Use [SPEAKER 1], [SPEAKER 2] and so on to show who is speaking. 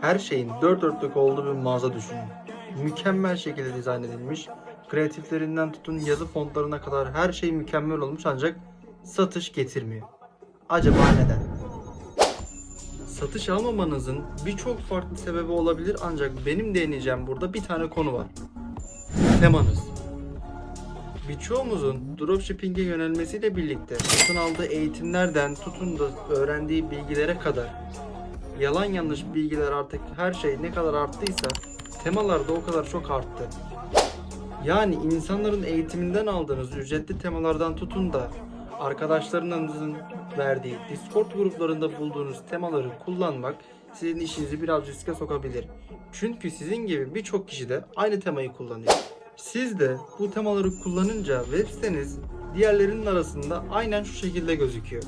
[SPEAKER 1] Her şeyin dört dörtlük olduğu bir mağaza düşünün. Mükemmel şekilde dizayn edilmiş. Kreatiflerinden tutun yazı fontlarına kadar her şey mükemmel olmuş ancak satış getirmiyor. Acaba neden? Satış almamanızın birçok farklı sebebi olabilir ancak benim değineceğim burada bir tane konu var. Temanız. Birçoğumuzun dropshipping'e yönelmesiyle birlikte satın aldığı eğitimlerden tutun da öğrendiği bilgilere kadar yalan yanlış bilgiler artık her şey ne kadar arttıysa temalar da o kadar çok arttı. Yani insanların eğitiminden aldığınız ücretli temalardan tutun da arkadaşlarınızın verdiği Discord gruplarında bulduğunuz temaları kullanmak sizin işinizi biraz riske sokabilir. Çünkü sizin gibi birçok kişi de aynı temayı kullanıyor. Siz de bu temaları kullanınca web siteniz diğerlerinin arasında aynen şu şekilde gözüküyor.